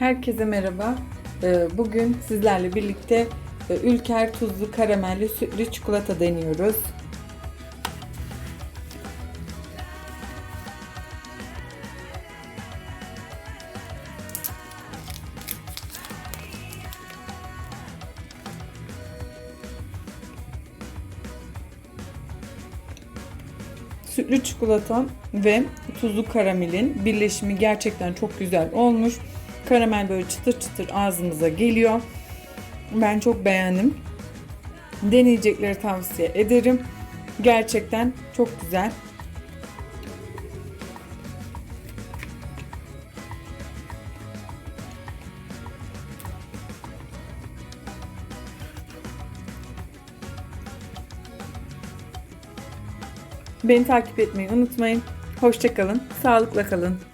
Herkese merhaba. Ee, Bugün sizlerle birlikte e, Ülker tuzlu karamelli sütlü çikolata deniyoruz. Sütlü çikolata ve tuzlu karamelin birleşimi gerçekten çok güzel olmuş. Karamel böyle çıtır çıtır ağzımıza geliyor. Ben çok beğendim. Deneyecekleri tavsiye ederim. Gerçekten çok güzel. Beni takip etmeyi unutmayın. Hoşçakalın. Sağlıkla kalın.